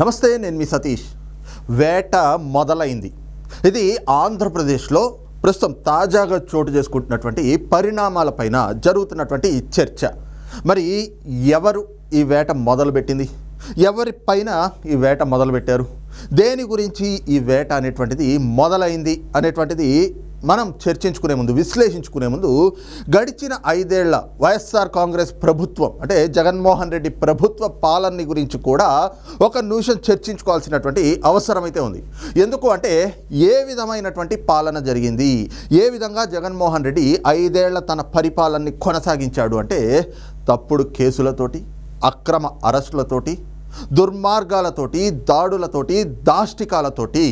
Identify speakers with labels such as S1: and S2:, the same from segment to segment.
S1: నమస్తే నేను మీ సతీష్. వేట మొదలైంది. ఇది ఆంధ్రప్రదేశ్లో ప్రస్తుతం తాజాగా చోటు చేసుకుంటున్నటువంటి పరిణామాలపైన జరుగుతున్నటువంటి చర్చ. మరి ఎవరు ఈ వేట మొదలుపెట్టింది? ఎవరిపైన ఈ వేట మొదలుపెట్టారు? దేని గురించి ఈ వేట అనేటువంటిది మొదలైంది అనేటువంటిది మనం చర్చించుకునే ముందు విశ్లేషించుకునే ముందు గడిచిన ఐదేళ్ళ వైఎస్ఆర్ కాంగ్రెస్ ప్రభుత్వం అంటే జగన్మోహన్ రెడ్డి ప్రభుత్వ పాలన గురించి కూడా ఒక నిమిషం చర్చించుకోవాల్సినటువంటి అవసరమైతే ఉంది. ఎందుకు అంటే ఏ విధమైనటువంటి పాలన జరిగింది? ఏ విధంగా జగన్మోహన్ రెడ్డి ఐదేళ్ళ తన పరిపాలనని కొనసాగించాడు అంటే తప్పుడు కేసులతోటి అక్రమ అరెస్టులతోటి దుర్మార్గాలతోటి దాడులతోటి దాష్టికాలతోటి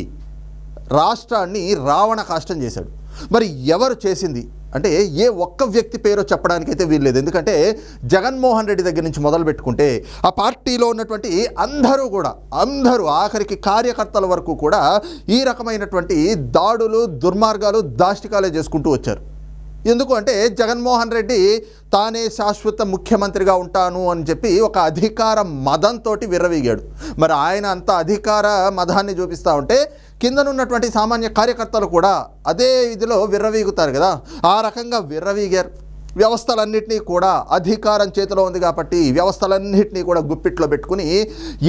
S1: రాష్ట్రాన్ని రావణ కాష్టం చేశాడు. మరి ఎవరు చేసింది? అంటే ఏ ఒక్క వ్యక్తి పేరో చెప్పడానికైతే వీల్లేదు. ఎందుకంటే జగన్మోహన్ రెడ్డి దగ్గర నుంచి మొదలు పెట్టుకుంటే ఆ పార్టీలో ఉన్నటువంటి అందరూ కూడా అందరూ ఆఖరికి కార్యకర్తల వరకు కూడా ఈ రకమైనటువంటి దాడులు దుర్మార్గాలు దాష్టికాలే చేసుకుంటూ వచ్చారు. ఎందుకు అంటే జగన్మోహన్ రెడ్డి తానే శాశ్వత ముఖ్యమంత్రిగా ఉంటాను అని చెప్పి ఒక అధికార మదంతో విర్రవీగాడు. మరి ఆయన అంత అధికార మదాన్ని చూపిస్తూ ఉంటే కిందనున్నటువంటి సామాన్య కార్యకర్తలు కూడా అదే ఇదిలో విర్రవీగుతారు కదా. ఆ రకంగా విర్రవీగారు. వ్యవస్థలన్నింటినీ కూడా అధికారం చేతిలో ఉంది కాబట్టి వ్యవస్థలన్నింటినీ కూడా గుప్పిట్లో పెట్టుకుని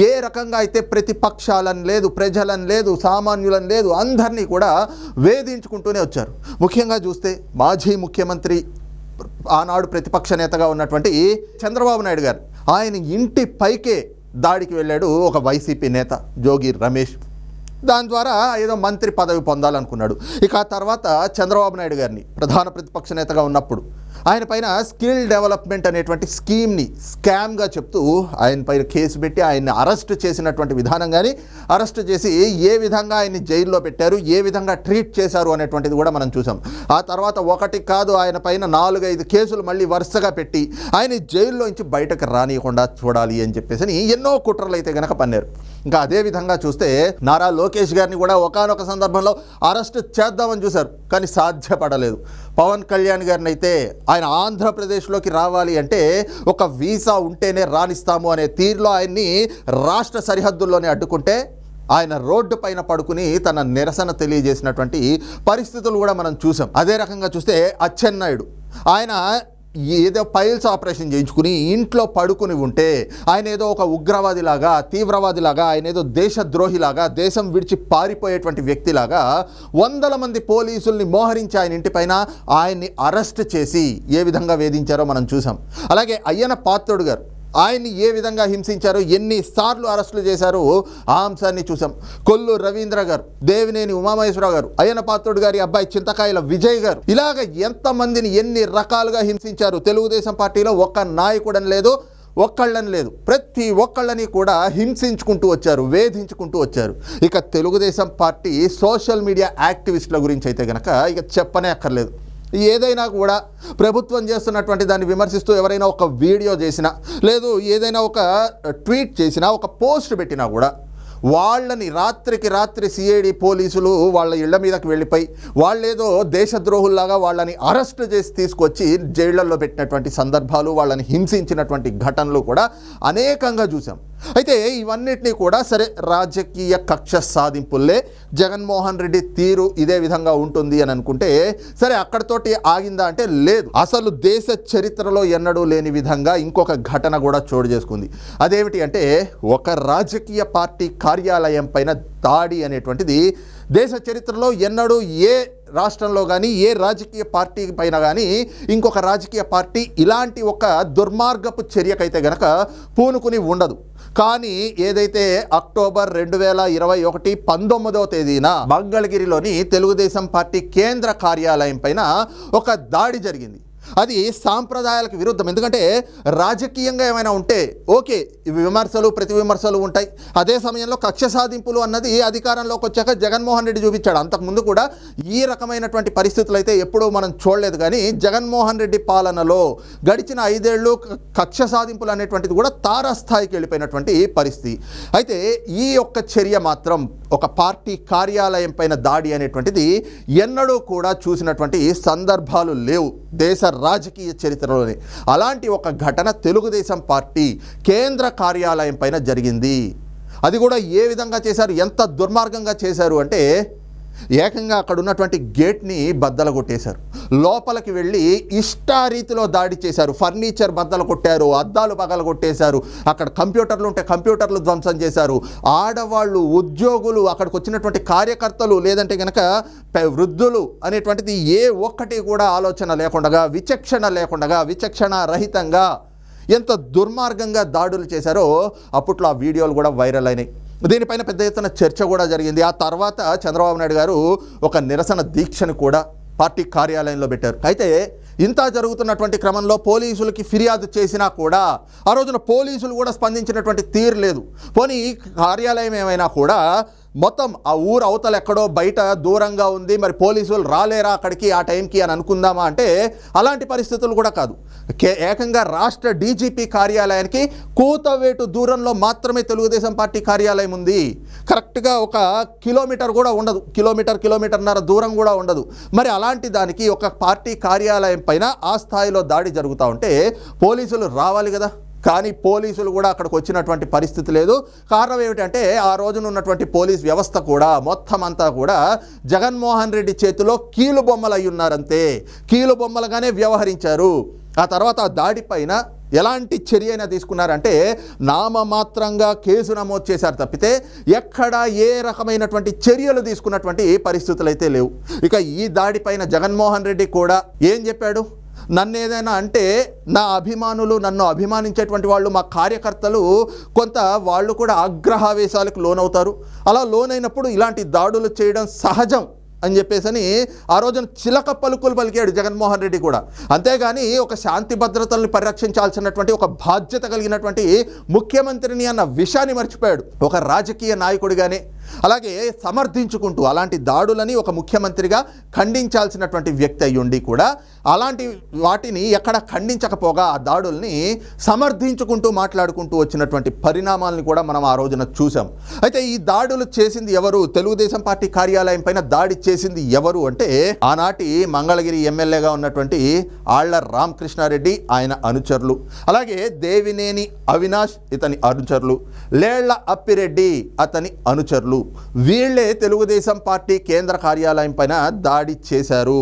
S1: ఏ రకంగా అయితే ప్రతిపక్షాలని లేదు ప్రజలని లేదు సామాన్యులని లేదు అందరినీ కూడా వేధించుకుంటూనే వచ్చారు. ముఖ్యంగా చూస్తే మాజీ ముఖ్యమంత్రి ఆనాడు ప్రతిపక్ష నేతగా ఉన్నటువంటి చంద్రబాబు నాయుడు గారు ఆయన ఇంటి పైకే దాడికి వెళ్ళాడు ఒక వైసీపీ నేత జోగి రమేష్. దాని ద్వారా ఏదో మంత్రి పదవి పొందాలనుకున్నాడు. ఇక ఆ తర్వాత చంద్రబాబు నాయుడు గారిని ప్రధాన ప్రతిపక్ష నేతగా ఉన్నప్పుడు ఆయన పైన స్కిల్ డెవలప్మెంట్ అనేటువంటి స్కీమ్ని స్కామ్గా చెప్తూ ఆయన పైన కేసు పెట్టి ఆయన్ని అరెస్ట్ చేసినటువంటి విధానం కానీ అరెస్ట్ చేసి ఏ విధంగా ఆయన్ని జైల్లో పెట్టారు ఏ విధంగా ట్రీట్ చేశారు అనేటువంటిది కూడా మనం చూసాం. ఆ తర్వాత ఒకటి కాదు ఆయన పైన నాలుగైదు కేసులు మళ్ళీ వరుసగా పెట్టి ఆయన జైల్లో నుంచి బయటకు రానియకుండా చూడాలి అని చెప్పేసి ఎన్నో కుట్రలు అయితే గనక పన్నారు. ఇంకా అదే విధంగా చూస్తే నారా లోకేష్ గారిని కూడా ఒకానొక సందర్భంలో అరెస్ట్ చేద్దామని చూశారు కానీ సాధ్యపడలేదు. పవన్ కళ్యాణ్ గారిని అయితే ఆయన ఆంధ్రప్రదేశ్లోకి రావాలి అంటే ఒక వీసా ఉంటేనే రాణిస్తాము అనే తీరులో ఆయన్ని రాష్ట్ర సరిహద్దుల్లోనే అడ్డుకుంటే ఆయన రోడ్డు పైన పడుకుని తన నిరసన తెలియజేసినటువంటి పరిస్థితులు కూడా మనం చూసాం. అదే రకంగా చూస్తే అచ్చెన్నాయుడు. ఆయన ఏదో పైల్స్ ఆపరేషన్ చేయించుకుని ఇంట్లో పడుకుని ఉంటే ఆయన ఏదో ఒక ఉగ్రవాదిలాగా తీవ్రవాదిలాగా ఆయన ఏదో దేశద్రోహిలాగా దేశం విడిచి పారిపోయేటువంటి వ్యక్తిలాగా వందల మంది పోలీసుల్ని మోహరించి ఆయన ఇంటిపైన ఆయన్ని అరెస్ట్ చేసి ఏ విధంగా వేధించారో మనం చూసాం. అలాగే అయ్యన పాత్రుడు గారు ఆయన్ని ఏ విధంగా హింసించారు ఎన్నిసార్లు అరెస్టులు చేశారు ఆ అంశాన్ని చూసాం కొల్లు రవీంద్ర గారు దేవినేని ఉమామహేశ్వరరావు గారు అయ్యన పాత్రుడు గారి అబ్బాయి చింతకాయల విజయ్ గారు ఇలాగ ఎంతమందిని ఎన్ని రకాలుగా హింసించారు? తెలుగుదేశం పార్టీలో ఒక్క నాయకుడని లేదు ఒక్కళ్ళని లేదు. ప్రతి ఒక్కళ్ళని కూడా హింసించుకుంటూ వచ్చారు వేధించుకుంటూ వచ్చారు. ఇక తెలుగుదేశం పార్టీ సోషల్ మీడియా యాక్టివిస్టుల గురించి అయితే కనుక ఇక చెప్పనే అక్కర్లేదు. ఏదైనా కూడా ప్రభుత్వం చేస్తున్నటువంటి దాన్ని విమర్శిస్తూ ఎవరైనా ఒక వీడియో చేసినా లేదు ఏదైనా ఒక ట్వీట్ చేసినా ఒక పోస్ట్ పెట్టినా కూడా వాళ్ళని రాత్రికి రాత్రి సిఐడి పోలీసులు వాళ్ళ ఇళ్ళ మీదకి వెళ్ళిపోయి వాళ్ళేదో దేశద్రోహుల్లాగా వాళ్ళని అరెస్ట్ చేసి తీసుకొచ్చి జైళ్ళలో పెట్టినటువంటి సందర్భాలు వాళ్ళని హింసించినటువంటి ఘటనలు కూడా అనేకంగా చూసాం. అయితే ఇవన్నిటినీ కూడా సరే రాజకీయ కక్ష సాధింపుల్లే జగన్మోహన్ రెడ్డి తీరు ఇదే విధంగా ఉంటుంది అని అనుకుంటే సరే అక్కడతోటి ఆగిందా అంటే లేదు. అసలు దేశ చరిత్రలో ఎన్నడూ లేని విధంగా ఇంకొక ఘటన కూడా చోటు చేసుకుంది. అదేమిటి అంటే ఒక రాజకీయ పార్టీ కార్యాలయం పైన దాడి అనేటువంటిది దేశ చరిత్రలో ఎన్నడూ ఏ రాష్ట్రంలో కానీ ఏ రాజకీయ పార్టీ పైన కానీ ఇంకొక రాజకీయ పార్టీ ఇలాంటి ఒక దుర్మార్గపు చర్యకైతే గనక పూనుకుని ఉండదు. కానీ ఏదైతే అక్టోబర్ రెండు వేల ఇరవై ఒకటి పంతొమ్మిదవ తేదీన మంగళగిరిలోని తెలుగుదేశం పార్టీ కేంద్ర కార్యాలయం పైన ఒక దాడి జరిగింది. అది సాంప్రదాయాలకు విరుద్ధం. ఎందుకంటే రాజకీయంగా ఏమైనా ఉంటే ఓకే విమర్శలు ప్రతి విమర్శలు ఉంటాయి. అదే సమయంలో కక్ష సాధింపులు అన్నది అధికారంలోకి వచ్చాక జగన్మోహన్ రెడ్డి చూపించాడు. అంతకుముందు కూడా ఈ రకమైనటువంటి పరిస్థితులు అయితే ఎప్పుడూ మనం చూడలేదు. కానీ జగన్మోహన్ రెడ్డి పాలనలో గడిచిన ఐదేళ్ళు కక్ష సాధింపులు అనేటువంటిది కూడా తారాస్థాయికి వెళ్ళిపోయినటువంటి పరిస్థితి. అయితే ఈ యొక్క చర్య మాత్రం ఒక పార్టీ కార్యాలయం పైన దాడి అనేటువంటిది ఎన్నడూ కూడా చూసినటువంటి సందర్భాలు లేవు దేశ రాజకీయ చరిత్రలోనే. అలాంటి ఒక ఘటన తెలుగుదేశం పార్టీ కేంద్ర కార్యాలయం పైన జరిగింది. అది కూడా ఏ విధంగా చేశారు? ఎంత దుర్మార్గంగా చేశారు? అంటే ఏకంగా అక్కడ ఉన్నటువంటి గేట్ని బద్దలు కొట్టేశారు. లోపలికి వెళ్ళి ఇష్టారీతిలో దాడి చేశారు. ఫర్నిచర్ బద్దలు కొట్టారు అద్దాలు పగలు కొట్టేశారు అక్కడ కంప్యూటర్లు ఉంటే కంప్యూటర్లు ధ్వంసం చేశారు. ఆడవాళ్ళు ఉద్యోగులు అక్కడికి వచ్చినటువంటి కార్యకర్తలు లేదంటే కనుక వృద్ధులు అనేటువంటిది ఏ ఒక్కటి కూడా ఆలోచన లేకుండా విచక్షణ లేకుండా విచక్షణ రహితంగా ఎంత దుర్మార్గంగా దాడులు చేశారో అప్పట్లో ఆ వీడియోలు కూడా వైరల్ అయినాయి. దీనిపైన పెద్ద ఎత్తున చర్చ కూడా జరిగింది. ఆ తర్వాత చంద్రబాబు నాయుడు గారు ఒక నిరసన దీక్షను కూడా పార్టీ కార్యాలయంలో పెట్టారు. అయితే ఇంత జరుగుతున్నటువంటి క్రమంలో పోలీసులకి ఫిర్యాదు చేసినా కూడా ఆ రోజున పోలీసులు కూడా స్పందించినటువంటి తీరు లేదు. పోనీ కార్యాలయం ఏమైనా కూడా మొత్తం ఆ ఊరు అవతల ఎక్కడో బయట దూరంగా ఉంది. మరి పోలీసులు రాలేరా అక్కడికి ఆ టైంకి అని అనుకుందామా అంటే అలాంటి పరిస్థితులు కూడా కాదు. కే- ఏకంగా రాష్ట్ర డీజీపీ కార్యాలయానికి కూతవేటు దూరంలో మాత్రమే తెలుగుదేశం పార్టీ కార్యాలయం ఉంది. కరెక్ట్గా ఒక కిలోమీటర్ కూడా ఉండదు. కిలోమీటర్ కిలోమీటర్న్నర దూరం కూడా ఉండదు. మరి అలాంటి దానికి ఒక పార్టీ కార్యాలయం పైన ఆ స్థాయిలో దాడి జరుగుతూ ఉంటే పోలీసులు రావాలి కదా. కానీ పోలీసులు కూడా అక్కడికి వచ్చినటువంటి పరిస్థితి లేదు. కారణం ఏమిటంటే ఆ రోజున ఉన్నటువంటి పోలీస్ వ్యవస్థ కూడా మొత్తం అంతా కూడా జగన్మోహన్ రెడ్డి చేతిలో కీలు బొమ్మలు అయి ఉన్నారంతే. కీలు బొమ్మలుగానే వ్యవహరించారు. ఆ తర్వాత ఆ దాడిపైన ఎలాంటి చర్య అయినా తీసుకున్నారంటే నామమాత్రంగా కేసు నమోదు చేశారు తప్పితే ఎక్కడ ఏ రకమైనటువంటి చర్యలు తీసుకున్నటువంటి పరిస్థితులు అయితే లేవు. ఇక ఈ దాడిపైన జగన్మోహన్ రెడ్డి కూడా ఏం చెప్పాడు? నన్ను ఏదైనా అంటే నా అభిమానులు నన్ను అభిమానించేటువంటి వాళ్ళు మా కార్యకర్తలు కొంత వాళ్ళు కూడా ఆగ్రహావేశాలకు లోనవుతారు. అలా లోనైనప్పుడు ఇలాంటి దాడులు చేయడం సహజం అని చెప్పేసని ఆ రోజున చిలక పలుకులు పలికాడు జగన్మోహన్ రెడ్డి కూడా. అంతేగాని ఒక శాంతి భద్రతల్ని పరిరక్షించాల్సినటువంటి ఒక బాధ్యత కలిగినటువంటి ముఖ్యమంత్రిని అన్న విషయాన్ని మర్చిపోయాడు. ఒక రాజకీయ నాయకుడిగానే. అలాగే సమర్థించుకుంటూ అలాంటి దాడులని ఒక ముఖ్యమంత్రిగా ఖండించాల్సినటువంటి వ్యక్తి అయ్యుండి కూడా అలాంటి వాటిని ఎక్కడ ఖండించకపోగా ఆ దాడుల్ని సమర్థించుకుంటూ మాట్లాడుకుంటూ వచ్చినటువంటి పరిణామాలను కూడా మనం ఆ రోజున చూసాం అయితే ఈ దాడులు చేసింది ఎవరు? తెలుగుదేశం పార్టీ కార్యాలయం పైన దాడి చేసింది ఎవరు అంటే ఆనాటి మంగళగిరి ఎమ్మెల్యేగా ఉన్నటువంటి ఆళ్ళ రామకృష్ణారెడ్డి ఆయన అనుచరులు. అలాగే దేవినేని అవినాష్ ఇతని అనుచరులు. లేళ్ళ అప్పిరెడ్డి అతని అనుచరులు. వీళ్ళే తెలుగుదేశం పార్టీ కేంద్ర కార్యాలయం పైన దాడి చేశారు.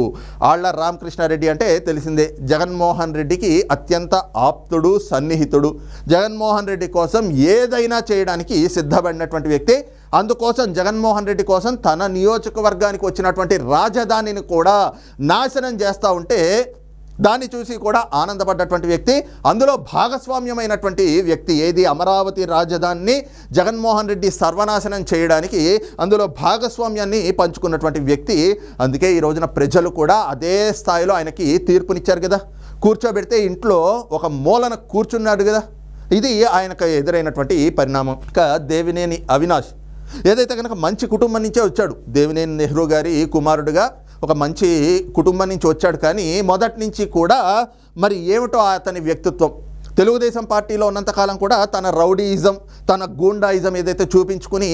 S1: ఆళ్ళ రామకృష్ణారెడ్డి అంటే తెలిసిందే జగన్మోహన్ రెడ్డికి అత్యంత ఆప్తుడు సన్నిహితుడు. జగన్మోహన్ రెడ్డి కోసం ఏదైనా చేయడానికి సిద్ధపడినటువంటి వ్యక్తి. అందుకోసం జగన్మోహన్ రెడ్డి కోసం తన నియోజకవర్గానికి వచ్చినటువంటి రాజధానిని కూడా నాశనం చేస్తూ ఉంటే దాన్ని చూసి కూడా ఆనందపడ్డటువంటి వ్యక్తి అందులో భాగస్వామ్యమైనటువంటి వ్యక్తి ఏది? అమరావతి రాజధానిని జగన్మోహన్ రెడ్డి సర్వనాశనం చేయడానికి అందులో భాగస్వామ్యాన్ని పంచుకున్నటువంటి వ్యక్తి. అందుకే ఈ రోజున ప్రజలు కూడా అదే స్థాయిలో ఆయనకి తీర్పునిచ్చారు కదా. కూర్చోబెడితే ఇంట్లో ఒక మూలన కూర్చున్నాడు కదా. ఇది ఆయనకు ఎదురైనటువంటి పరిణామం. ఇంకా దేవినేని అవినాష్. ఏదైతే కనుక మంచి కుటుంబం నుంచే వచ్చాడు దేవినేని నెహ్రూ గారి కుమారుడుగా ఒక మంచి కుటుంబం నుంచి వచ్చాడు కానీ మొదటి నుంచి కూడా మరి ఏమిటో అతని వ్యక్తిత్వం? తెలుగుదేశం పార్టీలో ఉన్నంతకాలం కూడా తన రౌడీయిజం తన గూండాయిజం ఏదైతే చూపించుకుని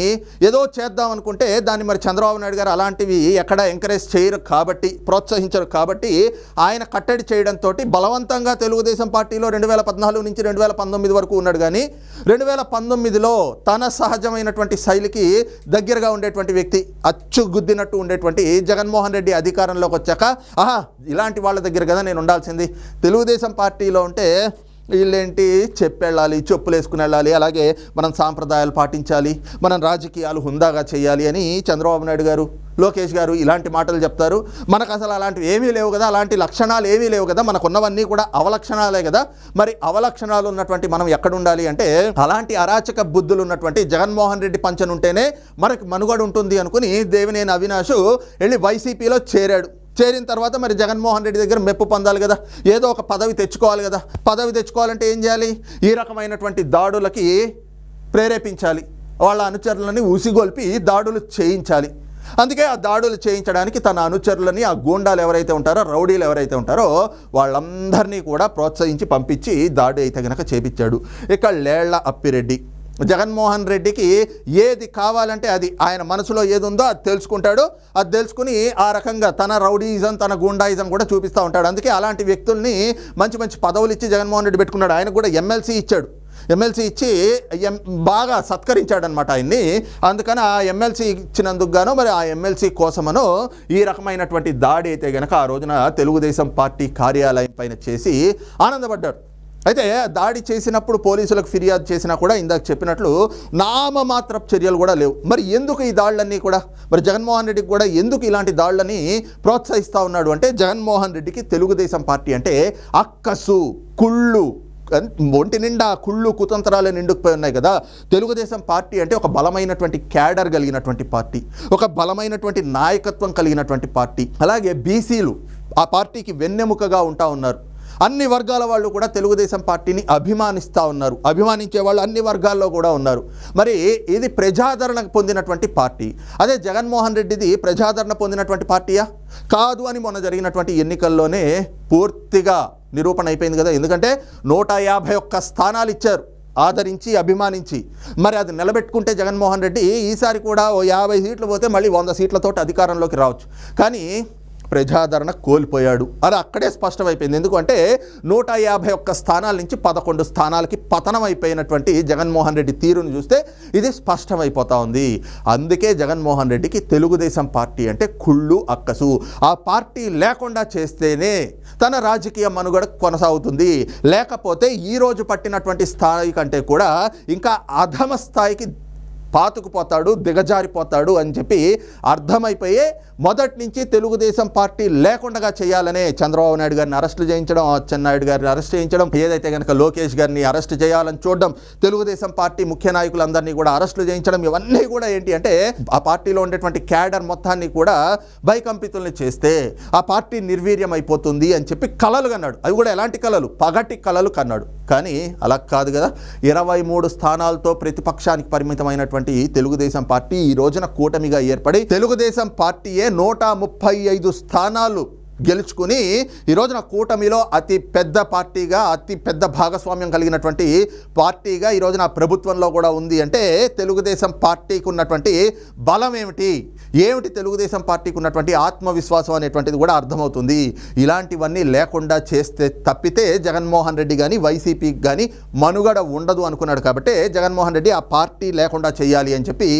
S1: ఏదో చేద్దాం అనుకుంటే దాన్ని మరి చంద్రబాబు నాయుడు గారు అలాంటివి ఎక్కడ ఎంకరేజ్ చేయరు కాబట్టి ప్రోత్సహించరు కాబట్టి ఆయన కట్టడి చేయడంతో బలవంతంగా తెలుగుదేశం పార్టీలో రెండు వేల పద్నాలుగు నుంచి రెండు వేల పంతొమ్మిది వరకు ఉన్నాడు కానీ రెండు వేల పంతొమ్మిదిలో తన సహజమైనటువంటి శైలికి దగ్గరగా ఉండేటువంటి వ్యక్తి అచ్చు గుద్దినట్టు ఉండేటువంటి జగన్మోహన్ రెడ్డి అధికారంలోకి వచ్చాక ఆహా ఇలాంటి వాళ్ళ దగ్గర కదా నేను ఉండాల్సింది. తెలుగుదేశం పార్టీలో ఉంటే వీళ్ళేంటి? చెప్పెళ్ళాలి చెప్పులు వేసుకుని వెళ్ళాలి అలాగే మనం సాంప్రదాయాలు పాటించాలి మనం రాజకీయాలు హుందాగా చేయాలి అని చంద్రబాబు నాయుడు గారు లోకేష్ గారు ఇలాంటి మాటలు చెప్తారు. మనకు అసలు అలాంటివి ఏమీ లేవు కదా అలాంటి లక్షణాలు ఏమీ లేవు కదా మనకున్నవన్నీ కూడా అవలక్షణాలే కదా. మరి అవలక్షణాలు ఉన్నటువంటి మనం ఎక్కడ ఉండాలి అంటే అలాంటి అరాచక బుద్ధులు ఉన్నటువంటి జగన్మోహన్ రెడ్డి పంచను ఉంటేనే మనకి మనుగడ ఉంటుంది అనుకుని దేవినేని అవినాష్ వెళ్ళి వైసీపీలో చేరాడు. చేరిన తర్వాత మరి జగన్మోహన్ రెడ్డి దగ్గర మెప్పు పొందాలి కదా. ఏదో ఒక పదవి తెచ్చుకోవాలి కదా. పదవి తెచ్చుకోవాలంటే ఏం చేయాలి? ఈ రకమైనటువంటి దాడులకి ప్రేరేపించాలి. వాళ్ళ అనుచరులని ఉసిగొల్పి దాడులు చేయించాలి. అందుకే ఆ దాడులు చేయించడానికి తన అనుచరులని ఆ గూండాలు ఎవరైతే ఉంటారో రౌడీలు ఎవరైతే ఉంటారో వాళ్ళందరినీ కూడా ప్రోత్సహించి పంపించి దాడి అయితే గనక చేపించాడు. ఇక లేళ్ళ అప్పిరెడ్డి. జగన్మోహన్ రెడ్డికి ఏది కావాలంటే అది ఆయన మనసులో ఏది ఉందో అది తెలుసుకుంటాడు. అది తెలుసుకుని ఆ రకంగా తన రౌడీయిజం తన గుండాయిజం కూడా చూపిస్తూ ఉంటాడు. అందుకే అలాంటి వ్యక్తుల్ని మంచి మంచి పదవులు ఇచ్చి జగన్మోహన్ రెడ్డి పెట్టుకున్నాడు. ఆయన కూడా ఎమ్మెల్సీ ఇచ్చాడు. ఎమ్మెల్సీ ఇచ్చి ఎం బాగా సత్కరించాడనమాట ఆయన్ని. అందుకని ఆ ఎమ్మెల్సీ ఇచ్చినందుకు గాను మరి ఆ ఎమ్మెల్సీ కోసమను ఈ రకమైనటువంటి దాడి అయితే గనక ఆ రోజున తెలుగుదేశం పార్టీ కార్యాలయం పైన చేసి ఆనందపడ్డారు. అయితే దాడి చేసినప్పుడు పోలీసులకు ఫిర్యాదు చేసినా కూడా ఇందాక చెప్పినట్లు నామమాత్ర చర్యలు కూడా లేవు. మరి ఎందుకు ఈ దాడులన్నీ కూడా? మరి జగన్మోహన్ రెడ్డికి కూడా ఎందుకు ఇలాంటి దాడులని ప్రోత్సహిస్తూ ఉన్నాడు అంటే జగన్మోహన్ రెడ్డికి తెలుగుదేశం పార్టీ అంటే అక్కసు కుళ్ళు ఒంటి నిండా కుళ్ళు కుతంత్రాలు నిండుకుపోయి ఉన్నాయి కదా. తెలుగుదేశం పార్టీ అంటే ఒక బలమైనటువంటి క్యాడర్ కలిగినటువంటి పార్టీ ఒక బలమైనటువంటి నాయకత్వం కలిగినటువంటి పార్టీ. అలాగే బీసీలు ఆ పార్టీకి వెన్నెముకగా ఉంటా ఉన్నారు. అన్ని వర్గాల వాళ్ళు కూడా తెలుగుదేశం పార్టీని అభిమానిస్తూ ఉన్నారు. అభిమానించే వాళ్ళు అన్ని వర్గాల్లో కూడా ఉన్నారు. మరి ఇది ప్రజాదరణ పొందినటువంటి పార్టీ. అదే జగన్మోహన్ రెడ్డిది ప్రజాదరణ పొందినటువంటి పార్టీయా? కాదు అని మొన్న జరిగినటువంటి ఎన్నికల్లోనే పూర్తిగా నిరూపణ అయిపోయింది కదా. ఎందుకంటే నూట యాభై ఒక్క స్థానాలు ఇచ్చారు. ఆదరించి అభిమానించి. మరి అది నిలబెట్టుకుంటే జగన్మోహన్ రెడ్డి ఈసారి కూడా ఓ యాభై సీట్లు పోతే మళ్ళీ వంద సీట్లతో అధికారంలోకి రావచ్చు. కానీ ప్రజాదరణ కోల్పోయాడు. అది అక్కడే స్పష్టమైపోయింది. ఎందుకంటే నూట యాభై ఒక్క స్థానాల నుంచి పదకొండు స్థానాలకి పతనం అయిపోయినటువంటి జగన్మోహన్ రెడ్డి తీరును చూస్తే ఇది స్పష్టమైపోతా ఉంది. అందుకే జగన్మోహన్ రెడ్డికి తెలుగుదేశం పార్టీ అంటే కుళ్ళు అక్కసు. ఆ పార్టీ లేకుండా చేస్తేనే తన రాజకీయ మనుగడ కొనసాగుతుంది. లేకపోతే ఈరోజు పట్టినటువంటి స్థాయి కంటే కూడా ఇంకా అధమ స్థాయికి పాతుకుపోతాడు దిగజారిపోతాడు అని చెప్పి అర్థమైపోయి మొదటి నుంచి తెలుగుదేశం పార్టీ లేకుండా చేయాలనే చంద్రబాబు నాయుడు గారిని అరెస్టు చేయించడం అచ్చెన్నాయుడు గారిని అరెస్ట్ చేయించడం ఏదైతే కనుక లోకేష్ గారిని అరెస్ట్ చేయాలని చూడడం తెలుగుదేశం పార్టీ ముఖ్య నాయకులందరినీ కూడా అరెస్టులు చేయించడం ఇవన్నీ కూడా ఏంటి అంటే ఆ పార్టీలో ఉండేటువంటి క్యాడర్ మొత్తాన్ని కూడా భయకంపితుల్ని చేస్తే ఆ పార్టీ నిర్వీర్యం అయిపోతుంది అని చెప్పి కలలు కన్నాడు. అవి కూడా ఎలాంటి కలలు? పగటి కలలు కన్నాడు. కానీ అలా కాదు కదా ఇరవై మూడు స్థానాలతో ప్రతిపక్షానికి పరిమితమైనటువంటి తెలుగుదేశం పార్టీ ఈ రోజున కూటమిగా ఏర్పడి తెలుగుదేశం పార్టీయే నూట ముప్పై ఐదు స్థానాలు గెలుచుకుని ఈ రోజున కూటమిలో అతి పెద్ద పార్టీగా అతి పెద్ద భాగస్వామ్యం కలిగినటువంటి పార్టీగా ఈ రోజున ప్రభుత్వంలో కూడా ఉంది. అంటే తెలుగుదేశం పార్టీకి ఉన్నటువంటి బలం ఏమిటి? ఏమిటి తెలుగుదేశం పార్టీకి ఉన్నటువంటి ఆత్మవిశ్వాసం అనేటువంటిది కూడా అర్థమవుతుంది. ఇలాంటివన్నీ లేకుండా చేస్తే తప్పితే జగన్మోహన్ రెడ్డి కానీ వైసీపీకి కానీ మనుగడ ఉండదు అనుకున్నాడు కాబట్టి జగన్మోహన్ రెడ్డి ఆ పార్టీ లేకుండా చేయాలి అని చెప్పి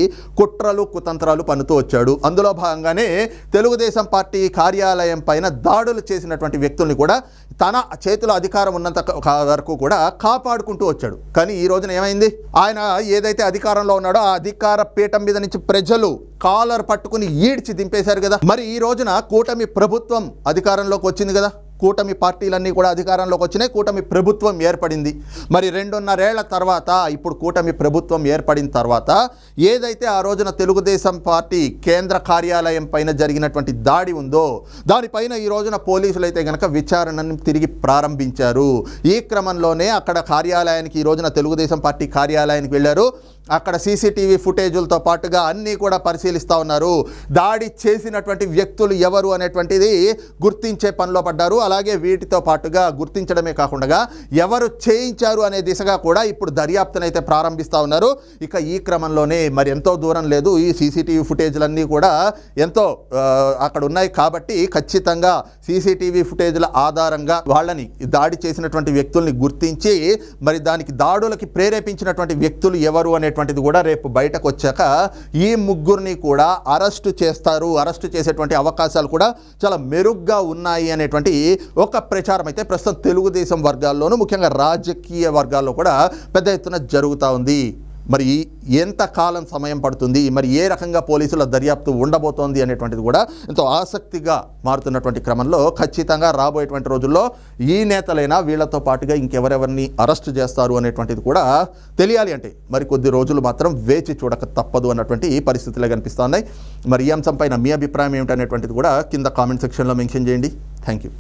S1: కుట్రలు కుతంత్రాలు పన్నుతూ వచ్చాడు. అందులో భాగంగానే తెలుగుదేశం పార్టీ కార్యాలయం పైన దాడులు చేసినటువంటి వ్యక్తుల్ని కూడా తన చేతిలో అధికారం ఉన్నంత వరకు కూడా కాపాడుకుంటూ వచ్చాడు. కానీ ఈ రోజున ఏమైంది? ఆయన ఏదైతే అధికారంలో ఉన్నాడో ఆ అధికార పీఠం మీద నుంచి ప్రజలు కాలర్ పట్టుకుని ఈడ్చి దింపేశారు కదా. మరి ఈ రోజున కూటమి ప్రభుత్వం అధికారంలోకి వచ్చింది కదా. కూటమి పార్టీలన్నీ కూడా అధికారంలోకి వచ్చినాయి. కూటమి ప్రభుత్వం ఏర్పడింది. మరి రెండున్నరేళ్ళ తర్వాత ఇప్పుడు కూటమి ప్రభుత్వం ఏర్పడిన తర్వాత ఏదైతే ఆ రోజున తెలుగుదేశం పార్టీ కేంద్ర కార్యాలయం పైన జరిగినటువంటి దాడి ఉందో దానిపైన ఈ రోజున పోలీసులు అయితే కనుక విచారణను తిరిగి ప్రారంభించారు. ఈ క్రమంలోనే అక్కడ కార్యాలయానికి ఈ రోజున తెలుగుదేశం పార్టీ కార్యాలయానికి వెళ్ళారు. అక్కడ సీసీటీవీ ఫుటేజులతో పాటుగా అన్నీ కూడా పరిశీలిస్తూ ఉన్నారు. దాడి చేసినటువంటి వ్యక్తులు ఎవరు అనేటువంటిది గుర్తించే పనిలో పడ్డారు. అలాగే వీటితో పాటుగా గుర్తించడమే కాకుండా ఎవరు చేయించారు అనే దిశగా కూడా ఇప్పుడు దర్యాప్తునైతే ప్రారంభిస్తూ ఉన్నారు. ఇక ఈ క్రమంలోనే మరి ఎంతో దూరం లేదు. ఈ సీసీటీవీ ఫుటేజ్లన్నీ కూడా ఎంతో అక్కడ ఉన్నాయి కాబట్టి ఖచ్చితంగా సీసీటీవీ ఫుటేజ్ల ఆధారంగా వాళ్ళని దాడి చేసినటువంటి వ్యక్తుల్ని గుర్తించి మరి దానికి దాడులకి ప్రేరేపించినటువంటి వ్యక్తులు ఎవరు అనేటువంటిది కూడా రేపు బయటకు వచ్చాక ఈ ముగ్గురిని కూడా అరెస్టు చేస్తారు. అరెస్టు చేసేటువంటి అవకాశాలు కూడా చాలా మెరుగ్గా ఉన్నాయి అనేటువంటి ఒక ప్రచారం అయితే ప్రస్తుతం తెలుగుదేశం వర్గాల్లోనూ ముఖ్యంగా రాజకీయ వర్గాల్లో కూడా పెద్ద ఎత్తున జరుగుతూ ఉంది. మరి ఎంత కాలం సమయం పడుతుంది మరి ఏ రకంగా పోలీసుల దర్యాప్తు ఉండబోతోంది అనేటువంటిది కూడా ఎంతో ఆసక్తిగా మారుతున్నటువంటి క్రమంలో ఖచ్చితంగా రాబోయేటువంటి రోజుల్లో ఈ నేతలైనా వీళ్ళతో పాటుగా ఇంకెవరెవరిని అరెస్ట్ చేస్తారు అనేటువంటిది కూడా తెలియాలి అంటే మరి కొద్ది రోజులు మాత్రం వేచి చూడక తప్పదు అన్నటువంటి పరిస్థితులే కనిపిస్తున్నాయి. మరి ఈ అంశంపైన మీ అభిప్రాయం ఏమిటనేటువంటిది కూడా కింద కామెంట్ సెక్షన్లో మెన్షన్ చేయండి. Thank you